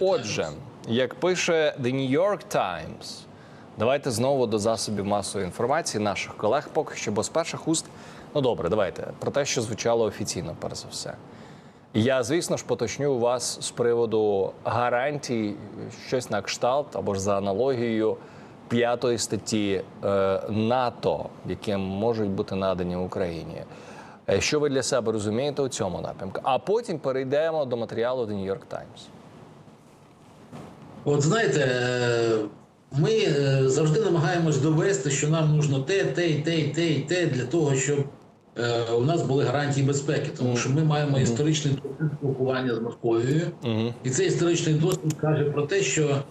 Отже, як пише The New York Times, давайте знову до засобів масової інформації наших колег, поки що, бо з перших уст, ну добре, давайте про те, що звучало офіційно, перш за все. Я, звісно ж, поточню вас з приводу гарантій щось на кшталт або ж за аналогією п'ятої статті е, НАТО, які можуть бути надані Україні. Е, Що ви для себе розумієте у цьому напрямку? А потім перейдемо до матеріалу The New York Times. От знаєте, е, ми е, завжди намагаємось довести, що нам нужно те, те, і те, і те, і те для того, щоб е, у нас були гарантії безпеки, тому що ми маємо історичний досвід спілкування з Московією, і цей історичний досвід каже про те, що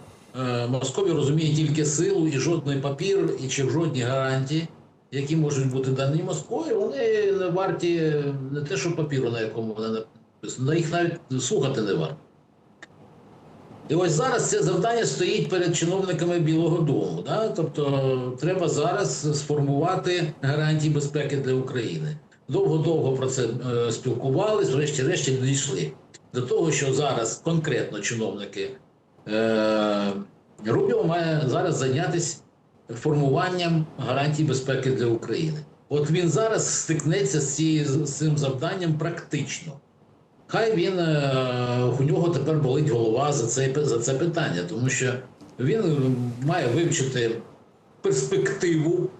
Московія розуміє тільки силу і жодний папір, і чи жодні гарантії, які можуть бути дані Москві, вони не варті не те, що папіру, на якому вони написано, на їх навіть слухати не варто. І ось зараз це завдання стоїть перед чиновниками Білого Дому. Да? Тобто треба зараз сформувати гарантії безпеки для України. Довго-довго про це е, спілкувались, врешті-решті дійшли до того, що зараз конкретно чиновники е, Рубіо має зараз зайнятися формуванням гарантій безпеки для України. От він зараз стикнеться з, цією- з цим завданням практично. Хай він е, у нього тепер болить голова за це, за це питання, тому що він е, має вивчити перспективу,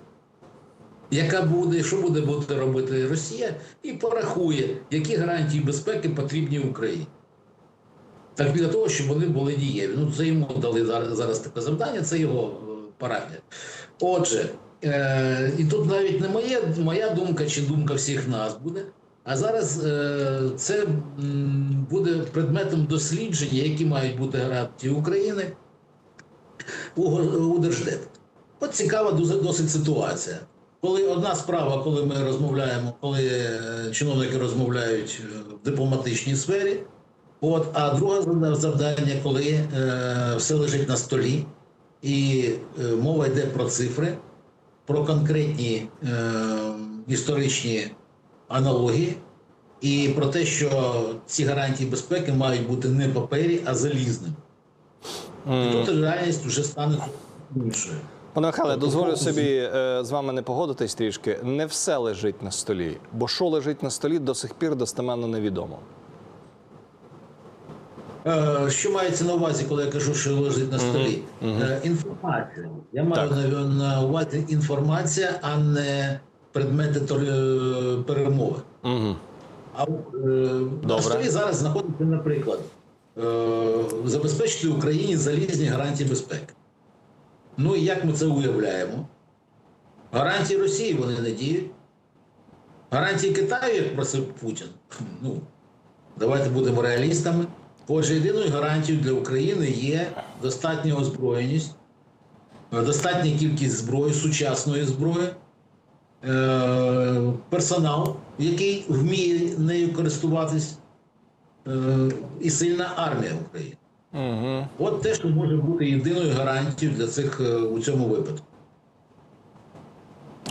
яка буде, що буде, буде робити Росія, і порахує, які гарантії безпеки потрібні Україні. Так для того, щоб вони були дієві. Ну, це йому дали зараз, зараз таке завдання, це його е. Отже, е, і тут навіть не моє, моя думка чи думка всіх нас буде. А зараз е, це буде предметом дослідження, які мають бути гарантії України у, у Держдеп. От цікава досить ситуація. Коли одна справа, коли ми розмовляємо, коли е, чиновники розмовляють е, в дипломатичній сфері, от, а друге завдання, коли е, все лежить на столі, і е, мова йде про цифри, про конкретні е, історичні аналогії, і про те, що ці гарантії безпеки мають бути не папері, а залізними. І тут реальність вже стане іншою. Пане Михайле, дозволю собі е, з вами не погодитись трішки. Не все лежить на столі, бо що лежить на столі до сих пір достеменно невідомо. Е, Що мається на увазі, коли я кажу, що лежить на столі? Е, Інформація. Я маю Так. на увазі інформація, а не предмети е, перемови. Угу. А е, Добре. зараз знаходиться, наприклад, е, забезпечити Україні залізні гарантії безпеки. Ну і як ми це уявляємо? Гарантії Росії вони не діють. Гарантії Китаю, як просив Путін. Ну, давайте будемо реалістами. Отже, єдиною гарантією для України є достатня озброєність, достатня кількість зброї, сучасної зброї, персонал, який вміє нею користуватись, е, і сильна армія України. Угу. От те, що може бути єдиною гарантією для цих е, у цьому випадку.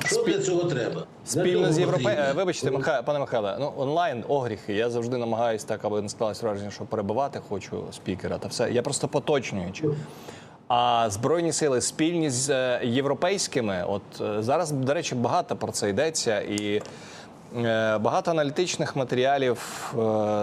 Що для цього треба? Спільно з європей... потрібно- Е, Вибачте, Миха... пане Михайле, ну онлайн огріхи. Я завжди намагаюся так, аби не склалось враження, що перебивати хочу спікера та все. Я просто поточнюючи. А збройні сили спільні з е, європейськими, от е, зараз, до речі, багато про це йдеться, і е, багато аналітичних матеріалів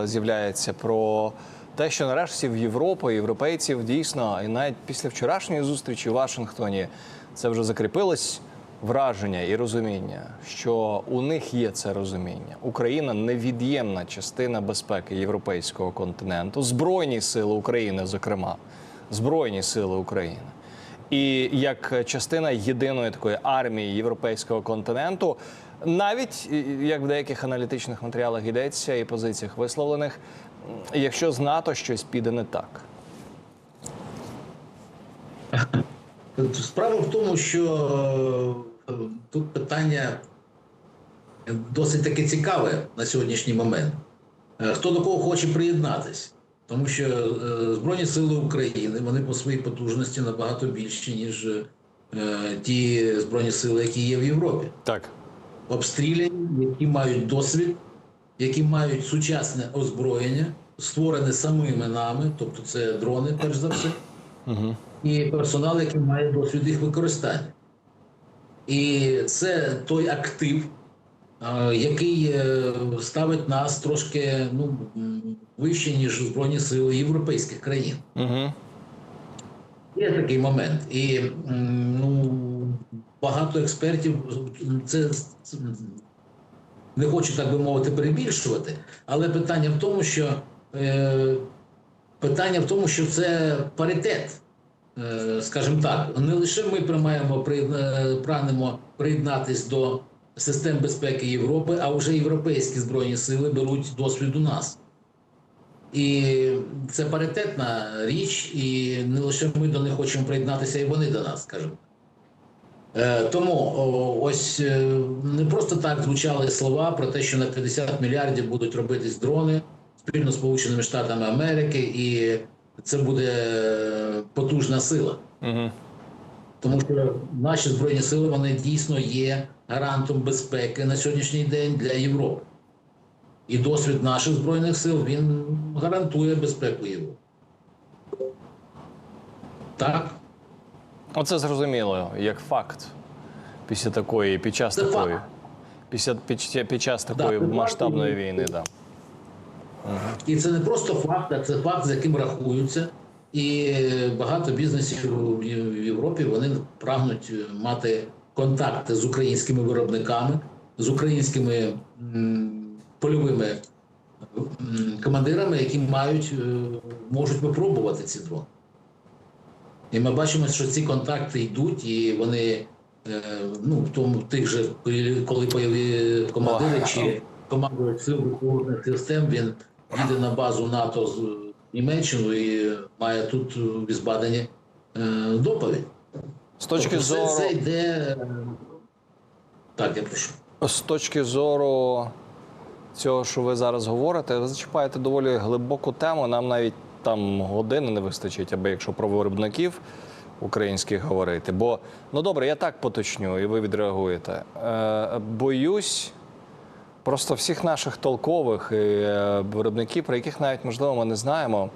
з'являється про те, що нарешті в Європу європейців дійсно, і навіть після вчорашньої зустрічі в Вашингтоні це вже закріпилось враження і розуміння, що у них є це розуміння. Україна невід'ємна частина безпеки європейського континенту, збройні сили України, зокрема, збройні сили України. І як частина єдиної такої армії європейського континенту, навіть як в деяких аналітичних матеріалах йдеться і позиціях висловлених, якщо з НАТО щось піде не так. Справа в тому, що е, тут питання досить таки цікаве на сьогоднішній момент. Е, Хто до кого хоче приєднатись? Тому що е, Збройні Сили України вони по своїй потужності набагато більші, ніж е, ті Збройні сили, які є в Європі. Так. Обстріляні, які мають досвід, які мають сучасне озброєння, створене самими нами, тобто це дрони, перш за все, і персонал, який має досвід їх використання. І це той актив, який е, ставить нас трошки ну, вище, ніж Збройні сили європейських країн. Угу. Є такий момент. І ну, багато експертів це, не хочу, так би мовити, перебільшувати, але питання в тому, що е, питання в тому, що це паритет. Е, скажімо так, не лише ми приймаємо, прагнемо приєднатись до систем безпеки Європи, а вже європейські збройні сили беруть досвід у нас. І це паритетна річ, і не лише ми до них хочемо приєднатися, і вони до нас, скажімо. Е, Тому ось е, не просто так звучали слова про те, що на 50 мільярдів будуть робитись дрони спільно з Сполученими Штатами Америки, і це буде е, потужна сила. Угу. Тому що наші збройні сили вони дійсно є гарантом безпеки на сьогоднішній день для Європи. І досвід наших збройних сил він гарантує безпеку Європи. Так? Оце зрозуміло, як факт. Після такої, під час Це такої. факт. Після під, під час такої факт, масштабної війни, да. І це не просто факт, а це факт, з яким рахуються. І багато бізнесів в Європі вони прагнуть мати контакти з українськими виробниками, з українськими польовими командирами, які мають, е, можуть випробувати ці дрони. І ми бачимо, що ці контакти йдуть, і вони е, ну, в тому тих же, коли появі командири чи командують сил випробуваних систем, він їде на базу НАТО з Німеччину і має тут в Ізбадені е, доповідь. З точки Тобто зору. це йде. е, Так, я прошу. З точки зору цього, що ви зараз говорите, ви зачіпаєте доволі глибоку тему. Нам навіть там години не вистачить, аби якщо про виробників українських говорити. Бо ну добре, я так поточню, і ви відреагуєте. Е, боюсь. Просто всіх наших толкових е, виробників, про яких навіть можливо ми не знаємо.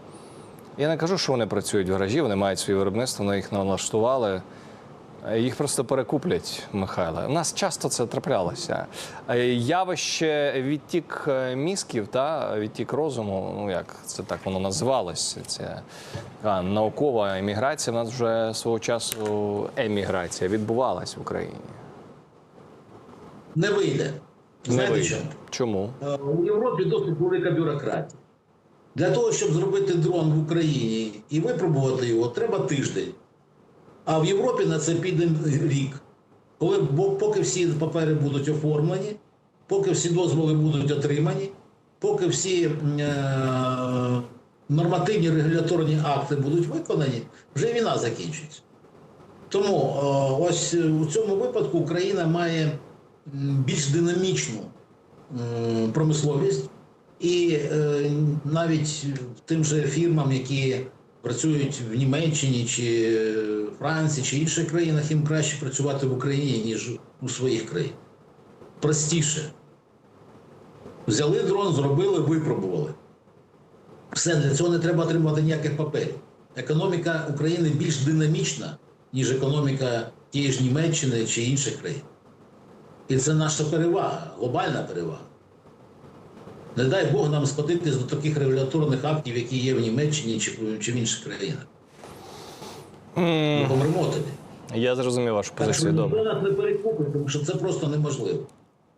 Я не кажу, що вони працюють в гаражі, вони мають своє виробництво, вони їх налаштували. Їх просто перекуплять, Михайло. У нас часто це траплялося. Е, Явище відтік е, мізків та відтік розуму. Ну як це так воно називалося? Це а, наукова еміграція. У нас вже свого часу еміграція відбувалась в Україні. Не вийде. Не вийде. чому? Чому? Е, У Європі досить велика бюрократія. Для того, щоб зробити дрон в Україні і випробувати його, треба тиждень. А в Європі на це піде рік. Коли, поки всі папери будуть оформлені, поки всі дозволи будуть отримані, поки всі е, нормативні регуляторні акти будуть виконані, вже війна закінчиться. Тому е, ось у цьому випадку Україна має більш динамічну м, промисловість, і е, навіть тим же фірмам, які працюють в Німеччині чи Франції чи інших країнах, їм краще працювати в Україні, ніж у своїх країнах. Простіше. Взяли дрон, зробили, випробували. Все, для цього не треба отримувати ніяких паперів. Економіка України більш динамічна, ніж економіка тієї ж Німеччини чи інших країн. І це наша перевага, глобальна перевага. Не дай Бог нам сходитись до таких регуляторних актів, які є в Німеччині чи, чи в інших країнах. Ми помремо тоді. Я зрозумів вашу Так що позицію. Добре. нас не перекупить, тому що це просто неможливо.